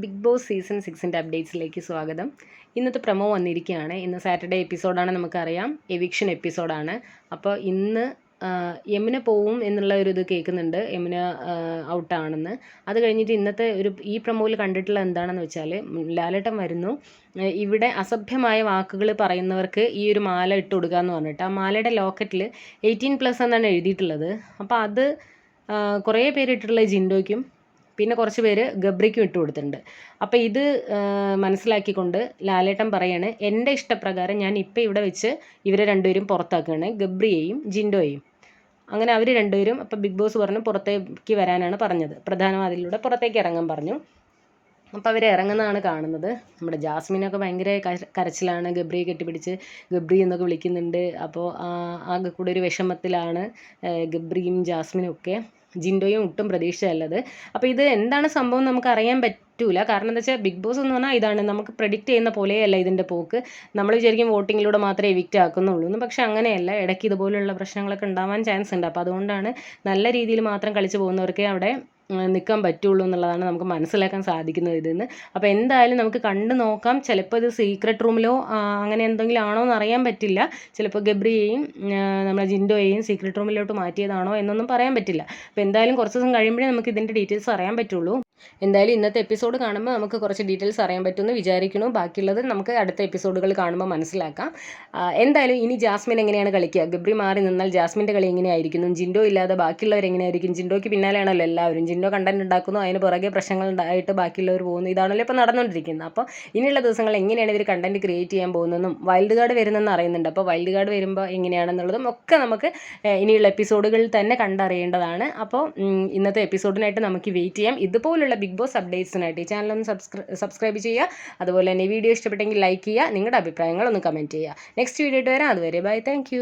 Big Boss season സിക്സിന്റെ അപ്ഡേറ്റ്സിലേക്ക് സ്വാഗതം. ഇന്നത്തെ പ്രമോ വന്നിരിക്കുകയാണ്. ഇന്ന് സാറ്റർഡേ എപ്പിസോഡാണ് നമുക്കറിയാം. എവിക്ഷൻ എപ്പിസോഡാണ്. അപ്പോൾ ഇന്ന് യമുന പോവും എന്നുള്ള ഒരു ഇത് കേൾക്കുന്നുണ്ട്. യമുന ഔട്ടാണെന്ന്. അത് കഴിഞ്ഞിട്ട് ഇന്നത്തെ ഒരു ഈ പ്രമോയിൽ കണ്ടിട്ടുള്ള എന്താണെന്ന് വെച്ചാൽ ലാലേട്ടൻ വരുന്നു. ഇവിടെ അസഭ്യമായ വാക്കുകൾ പറയുന്നവർക്ക് ഈ ഒരു മാല ഇട്ട് കൊടുക്കുക എന്ന് പറഞ്ഞിട്ട് ആ മാലയുടെ ലോക്കറ്റിൽ എയ്റ്റീൻ പ്ലസ് എന്നാണ് എഴുതിയിട്ടുള്ളത്. അപ്പോൾ അത് കുറേ പേരിട്ടുള്ള ജിൻഡോയ്ക്കും പിന്നെ കുറച്ച് പേര് ഗബ്രിക്കും ഇട്ട് കൊടുത്തിട്ടുണ്ട്. അപ്പോൾ ഇത് മനസ്സിലാക്കിക്കൊണ്ട് ലാലേട്ടൻ പറയാണ് എന്റെ ഇഷ്ടപ്രകാരം ഞാൻ ഇപ്പോൾ ഇവിടെ വെച്ച് ഇവരെ രണ്ടുപേരും പുറത്താക്കുകയാണ് ഗബ്രിയെയും ജിൻഡോയെയും. അങ്ങനെ അവർ രണ്ടുപേരും അപ്പോൾ ബിഗ് ബോസ് പറഞ്ഞു പുറത്തേക്ക് വരാനാണ് പറഞ്ഞത്. പ്രധാന പുറത്തേക്ക് ഇറങ്ങാൻ പറഞ്ഞു. അപ്പോൾ അവർ ഇറങ്ങുന്നതാണ് കാണുന്നത്. നമ്മുടെ ജാസ്മിനൊക്കെ ഭയങ്കര കരച്ചിലാണ് ഗബ്രിയെ കെട്ടിപ്പിടിച്ച് ഗബ്രി എന്നൊക്കെ വിളിക്കുന്നുണ്ട്. അപ്പോൾ ആകെ കൂടെ ഒരു വിഷമത്തിലാണ് ഗബ്രിയും ജാസ്മിനും ഒക്കെ. ജിൻഡോയും ഒട്ടും പ്രതീക്ഷയല്ലത്. അപ്പോൾ ഇത് എന്താണ് സംഭവം നമുക്ക് അറിയാൻ പറ്റൂല. കാരണം എന്താ വെച്ചാൽ ബിഗ് ബോസ് എന്ന് പറഞ്ഞാൽ ഇതാണ്. നമുക്ക് പ്രഡിക്റ്റ് ചെയ്യുന്ന പോലെയല്ല ഇതിന്റെ പോക്ക്. നമ്മൾ വിചാരിക്കും വോട്ടിങ്ങിലൂടെ മാത്രമേ എവിക്റ്റ് ആക്കുന്നുള്ളൂ. പക്ഷേ അങ്ങനെയല്ല. ഇടയ്ക്ക് ഇതുപോലുള്ള പ്രശ്നങ്ങളൊക്കെ ഉണ്ടാവാൻ ചാൻസ് ഉണ്ട്. അപ്പോൾ അതുകൊണ്ടാണ് നല്ല രീതിയിൽ മാത്രം കളിച്ചു പോകുന്നവർക്ക് അവിടെ നിൽക്കാൻ പറ്റുള്ളൂ എന്നുള്ളതാണ് നമുക്ക് മനസ്സിലാക്കാൻ സാധിക്കുന്നത് ഇതിൽ നിന്ന് അപ്പോൾ എന്തായാലും നമുക്ക് കണ്ടു നോക്കാം. ചിലപ്പോൾ ഇത് സീക്രട്ട് റൂമിലോ അങ്ങനെ എന്തെങ്കിലും ആണോ എന്ന് അറിയാൻ പറ്റില്ല. ചിലപ്പോൾ ഗബ്രിയെയും നമ്മളെ ജിൻഡോയെയും സീക്രട്ട് റൂമിലോട്ട് മാറ്റിയതാണോ എന്നൊന്നും പറയാൻ പറ്റില്ല. അപ്പോൾ എന്തായാലും കുറച്ച് ദിവസം കഴിയുമ്പോഴേ നമുക്ക് ഇതിന്റെ ഡീറ്റെയിൽസ് അറിയാൻ പറ്റുള്ളൂ. എന്തായാലും ഇന്നത്തെ എപ്പിസോഡ് കാണുമ്പോൾ നമുക്ക് കുറച്ച് ഡീറ്റെയിൽസ് അറിയാൻ പറ്റുമെന്ന് വിചാരിക്കുന്നു. ബാക്കിയുള്ളത് നമുക്ക് അടുത്ത എപ്പിസോഡുകൾ കാണുമ്പോൾ മനസ്സിലാക്കാം. എന്തായാലും ഇനി ജാസ്മിൻ എങ്ങനെയാണ് കളിക്കുക? ഗബ്രി മാറി നിന്നാൽ ജാസ്മിന്റെ കളി എങ്ങനെയായിരിക്കുന്നു? ജിൻഡോ ഇല്ലാതെ ബാക്കിയുള്ളവർ എങ്ങനെയായിരിക്കും? ജിൻഡോയ്ക്ക് പിന്നാലെയാണല്ലോ എല്ലാവരും. ജിൻഡോ കണ്ടന്റ് ഉണ്ടാക്കുന്നു അതിന് പുറകെ പ്രശ്നങ്ങൾ ഉണ്ടായിട്ട് ബാക്കിയുള്ളവർ പോകുന്നു. ഇതാണല്ലോ ഇപ്പോൾ നടന്നുകൊണ്ടിരിക്കുന്നത്. അപ്പോൾ ഇനിയുള്ള ദിവസങ്ങൾ എങ്ങനെയാണ് ഇവർ കണ്ടന്റ് ക്രിയേറ്റ് ചെയ്യാൻ പോകുന്നതെന്നും വൈൽഡ് കാർഡ് വരുന്നെന്ന് അറിയുന്നുണ്ട്. അപ്പോൾ വൈൽഡ് കാർഡ് വരുമ്പോൾ എങ്ങനെയാണെന്നുള്ളതും ഒക്കെ നമുക്ക് ഇനിയുള്ള എപ്പിസോഡുകളിൽ തന്നെ കണ്ടറിയേണ്ടതാണ്. അപ്പോൾ ഇന്നത്തെ എപ്പിസോഡിനായിട്ട് നമുക്ക് വെയിറ്റ് ചെയ്യാം. ഇതുപോലുള്ള ബിഗ് ബോസ് അപ്ഡേറ്റ്സിനായിട്ട് ഈ ചാനൽ ഒന്ന് സബ്സ്ക്രൈ സബ്സ്ക്രൈബ് ചെയ്യുക. അതുപോലെ തന്നെ വീഡിയോ ഇഷ്ടപ്പെട്ടെങ്കിൽ ലൈക്ക് ചെയ്യുക. നിങ്ങളുടെ അഭിപ്രായങ്ങൾ ഒന്ന് കമന്റ് ചെയ്യുക. നെക്സ്റ്റ് വീഡിയോ ആയിട്ട് വരാം. അതുവരെ ബൈ താങ്ക്